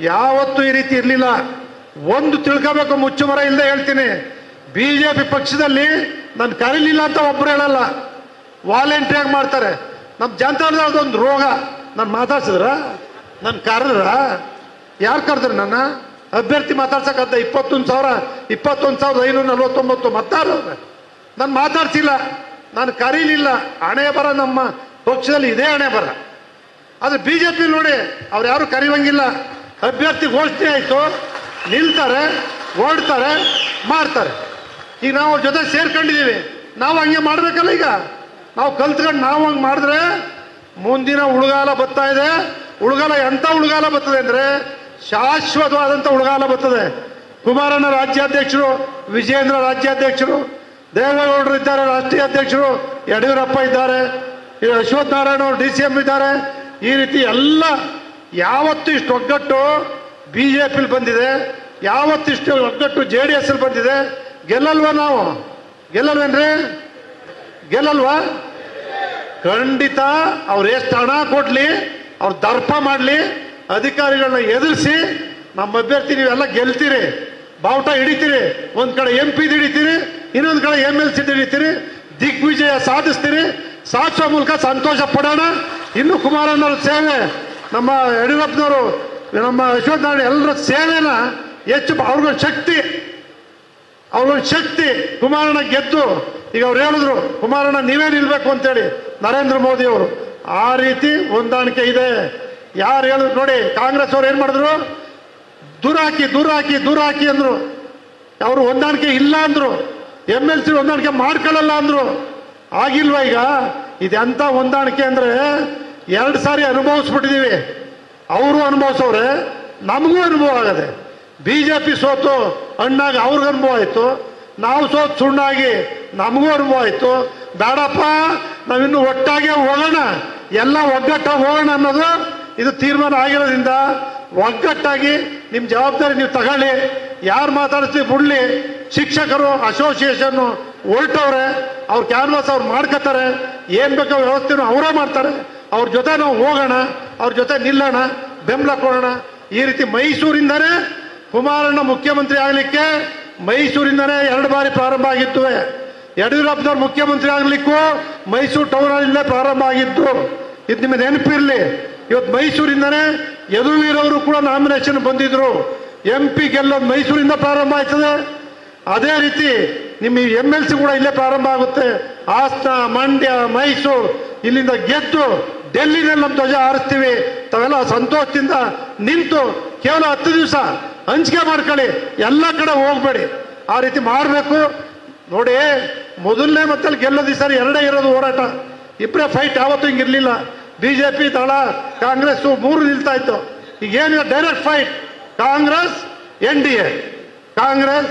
ಯಾವತ್ತೂ ಈ ರೀತಿ ಇರಲಿಲ್ಲ. ಒಂದು ತಿಳ್ಕೋಬೇಕು, ಮುಚ್ಚುಮರ ಇಲ್ಲದೆ ಹೇಳ್ತೀನಿ. ಬಿ ಜೆ ಪಿ ಪಕ್ಷದಲ್ಲಿ ನಾನು ಕರೀಲಿಲ್ಲ ಅಂತ ಒಬ್ಬರು ಹೇಳಲ್ಲ. ವಾಲಂಟ್ರಿಯಾಗಿ ಮಾಡ್ತಾರೆ. ನಮ್ಮ ಜನತಾದಳದ ಒಂದು ರೋಗ. ನಾನು ಮಾತಾಡ್ಸಿದ್ರ? ನಾನು ಕರೆದ್ರ? ಯಾರು ಕರೆದ್ರು ನನ್ನ? ಅಭ್ಯರ್ಥಿ ಮಾತಾಡ್ಸಕ್ಕಂತ ಇಪ್ಪತ್ತೊಂದು ಸಾವಿರ, ಇಪ್ಪತ್ತೊಂದು ಸಾವಿರದ ಐನೂರ ನಲ್ವತ್ತೊಂಬತ್ತು ಮತ್ತಾರು ನಾನು ಮಾತಾಡ್ಸಿಲ್ಲ. ನಾನು ಕರೀಲಿಲ್ಲ. ಹಣೆ ಬರ ನಮ್ಮ ಪಕ್ಷದಲ್ಲಿ ಇದೇ ಹಣೆ ಬರ. ಜೆ ಪಿ ನೋಡಿ ಅವ್ರು ಯಾರು ಕರೆಯುವಂಗಿಲ್ಲ ಅಭ್ಯರ್ಥಿ ಘೋಷಣೆ ಆಯಿತು. ನಿಲ್ತಾರೆ, ಓಡ್ತಾರೆ ಮಾಡ್ತಾರೆ ಈಗ ನಾವು ಅವ್ರ ಜೊತೆ ಸೇರ್ಕೊಂಡಿದ್ದೀವಿ. ನಾವು ಹಂಗೆ ಮಾಡಬೇಕಲ್ಲ ಈಗ? ನಾವು ಕಲ್ತ್ಕೊಂಡು ನಾವು ಹಂಗೆ ಮಾಡಿದ್ರೆ ಮುಂದಿನ ಉಳುಗಾಲ ಬರ್ತಾ ಇದೆ. ಉಳುಗಾಲ ಎಂಥ ಉಳುಗಾಲ ಬರ್ತದೆ ಅಂದರೆ ಶಾಶ್ವತವಾದಂಥ ಉಳುಗಾಲ ಬರ್ತದೆ. ಕುಮಾರಣ್ಣ ರಾಜ್ಯಾಧ್ಯಕ್ಷರು, ವಿಜಯೇಂದ್ರ ರಾಜ್ಯಾಧ್ಯಕ್ಷರು, ದೇವೇಗೌಡರು ಇದ್ದಾರೆ, ರಾಷ್ಟ್ರೀಯ ಅಧ್ಯಕ್ಷರು, ಯಡಿಯೂರಪ್ಪ ಇದ್ದಾರೆ ಅಶ್ವಥ್ ನಾರಾಯಣ ಅವರು, ಡಿ ಸಿ ಎಂ ಇದ್ದಾರೆ. ಈ ರೀತಿ ಎಲ್ಲ ಯಾವತ್ತು ಇಷ್ಟು ಒಗ್ಗಟ್ಟು ಬಿ ಜೆ ಪಿಲಿ ಬಂದಿದೆ, ಯಾವತ್ತು ಇಷ್ಟು ಒಗ್ಗಟ್ಟು ಜೆ ಡಿ ಎಸ್ ಬಂದಿದೆ, ಗೆಲ್ಲಲ್ವಾ ನಾವು? ಗೆಲ್ಲಲ್ವೇನ್ರಿ? ಗೆಲ್ಲಲ್ವಾ? ಖಂಡಿತ ಅವ್ರು ಎಷ್ಟು ಹಣ ಕೊಡಲಿ, ಅವ್ರು ದರ್ಪ ಮಾಡಲಿ, ಅಧಿಕಾರಿಗಳನ್ನ ಎದುರಿಸಿ ನಮ್ಮ ಅಭ್ಯರ್ಥಿ ನೀವೆಲ್ಲ ಗೆಲ್ತೀರಿ, ಬಾವುಟ ಹಿಡಿತೀರಿ, ಒಂದು ಕಡೆ ಎಂ ಪಿ ಹಿಡಿತೀರಿ, ಇನ್ನೊಂದು ಕಡೆ ಎಂ ಎಲ್ ಸಿ ಹಿಡಿತೀರಿ, ದಿಗ್ವಿಜಯ ಸಾಧಿಸ್ತೀರಿ ಸಾಧಿಸುವ ಮೂಲಕ ಸಂತೋಷ ಪಡೋಣ. ಇನ್ನು ಕುಮಾರಣ್ಣವ್ರ ಸೇವೆ ನಮ್ಮ ಯಡಿಯೂರಪ್ಪನವರು, ನಮ್ಮ ಯಶವಂತ ನಾರಾಯಣ ಎಲ್ಲರ ಸೇವೆನ ಹೆಚ್ಚು ಅವ್ರಿಗೊಂದು ಶಕ್ತಿ. ಅವ್ರಿಗೊಂದು ಶಕ್ತಿ. ಕುಮಾರಣ್ಣ ಗೆದ್ದು, ಈಗ ಅವ್ರು ಹೇಳಿದ್ರು, ಕುಮಾರಣ್ಣ ನೀವೇ ನಿಲ್ಬೇಕು ಅಂತೇಳಿ ನರೇಂದ್ರ ಮೋದಿ ಅವರು ಆ ರೀತಿ ಹೊಂದಾಣಿಕೆ ಇದೆ. ಯಾರು ಹೇಳಿದ್ರು ನೋಡಿ, ಕಾಂಗ್ರೆಸ್ ಅವ್ರು ಏನು ಮಾಡಿದ್ರು? ದೂರ ಹಾಕಿ ದೂರ ಹಾಕಿ ದೂರ ಹಾಕಿ ಅಂದ್ರು. ಅವರು ಹೊಂದಾಣಿಕೆ ಇಲ್ಲ ಅಂದ್ರು. ಎಂ ಎಲ್ ಸಿ ಹೊಂದಾಣಿಕೆ ಮಾಡ್ಕೊಳ್ಳಲ್ಲ ಅಂದ್ರು. ಆಗಿಲ್ವಾ ಈಗ? ಇದೆಂತ ಹೊಂದಾಣಿಕೆ ಅಂದ್ರೆ ಎರಡು ಸಾರಿ ಅನುಭವಿಸ್ಬಿಟ್ಟಿದ್ದೀವಿ ಅವರು ಅನುಭವಿಸೋರೆ ನಮಗೂ ಅನುಭವ ಆಗದೆ. ಬಿ ಜೆ ಪಿ ಸೋತು, ಅಣ್ಣಾಗಿ ಅವ್ರಿಗೆ ಅನುಭವ ಆಯಿತು. ನಾವು ಸೋತು ಸುಣ್ಣಾಗಿ, ನಮಗೂ ಅನುಭವ ಆಯಿತು. ಬೇಡಪ್ಪ, ನಾವಿನ್ನು ಒಟ್ಟಾಗೆ ಹೋಗೋಣ. ಎಲ್ಲ ಒಗ್ಗಟ್ಟಾಗಿ ಹೋಗೋಣ ಅನ್ನೋದು ಇದು ತೀರ್ಮಾನ ಆಗಿರೋದ್ರಿಂದ ಒಗ್ಗಟ್ಟಾಗಿ ನಿಮ್ಮ ಜವಾಬ್ದಾರಿ ನೀವು ತಗೊಳ್ಳಿ. ಯಾರು ಮಾತಾಡ್ತೀವಿ ಬಿಡ್ಲಿ. ಶಿಕ್ಷಕರು, ಅಸೋಸಿಯೇಷನ್ನು ಹೊರಟವ್ರೆ ಅವ್ರು ಕ್ಯಾನ್ವಾಸ್ ಅವ್ರು ಮಾಡ್ಕೋತಾರೆ. ಏನು ಬೇಕೋ ವ್ಯವಸ್ಥೆನೂ ಅವರೇ ಮಾಡ್ತಾರೆ. ಅವ್ರ ಜೊತೆ ನಾವು ಹೋಗೋಣ, ಅವ್ರ ಜೊತೆ ನಿಲ್ಲೋಣ, ಬೆಂಬಲ ಕೊಡೋಣ. ಈ ರೀತಿ ಮೈಸೂರಿಂದನೇ ಕುಮಾರಣ್ಣ ಮುಖ್ಯಮಂತ್ರಿ ಆಗಲಿಕ್ಕೆ ಮೈಸೂರಿಂದನೇ ಎರಡು ಬಾರಿ ಪ್ರಾರಂಭ ಆಗಿತ್ತು. ಯಡಿಯೂರಪ್ಪನವ್ರು ಮುಖ್ಯಮಂತ್ರಿ ಆಗಲಿಕ್ಕೂ ಮೈಸೂರು ಟೌನ್ ಹಾಲಿಂದ ಪ್ರಾರಂಭ ಆಗಿತ್ತು. ಇದು ನಿಮಗೆ ನೆನಪಿರಲಿ ಇವತ್ತು ಮೈಸೂರಿಂದನೇ ಯದುವೀರವರು ಕೂಡ ನಾಮಿನೇಷನ್ ಬಂದಿದ್ರು. ಎಂ ಪಿ ಗೆಲ್ಲೋದು ಮೈಸೂರಿಂದ ಪ್ರಾರಂಭ ಆಯ್ತದೆ. ಅದೇ ರೀತಿ ನಿಮ್ಮ ಎಂ ಎಲ್ ಸಿ ಕೂಡ ಇಲ್ಲೇ ಪ್ರಾರಂಭ ಆಗುತ್ತೆ. ಹಾಸನ, ಮಂಡ್ಯ, ಮೈಸೂರು ಇಲ್ಲಿಂದ ಗೆದ್ದು ಡೆಲ್ಲಿನಲ್ಲಿ ನಮ್ಮ ಧ್ವಜ ಹಾರಿಸ್ತೀವಿ, ತಾವೆಲ್ಲ ಸಂತೋಷದಿಂದ ನಿಂತು ಕೇವಲ ಹತ್ತು ದಿವಸ ಹಂಚಿಕೆ ಮಾಡ್ಕೊಳ್ಳಿ, ಎಲ್ಲ ಕಡೆ ಹೋಗ್ಬೇಡಿ. ಆ ರೀತಿ ಮಾಡಬೇಕು. ನೋಡಿ, ಮೊದಲನೇ ಮತ್ತೆ ಗೆಲ್ಲೋದು ಸರ್ ಎರಡೇ ಇರೋದು ಹೋರಾಟ. ಇಬ್ಬರೇ ಫೈಟ್ ಯಾವತ್ತೂ ಜೆ ಪಿ ದಳ, ಕಾಂಗ್ರೆಸ್ ಮೂರು ನಿಲ್ತಾ ಇತ್ತು. ಈಗ ಏನಿದೆ? Direct fight Congress, N D A. Congress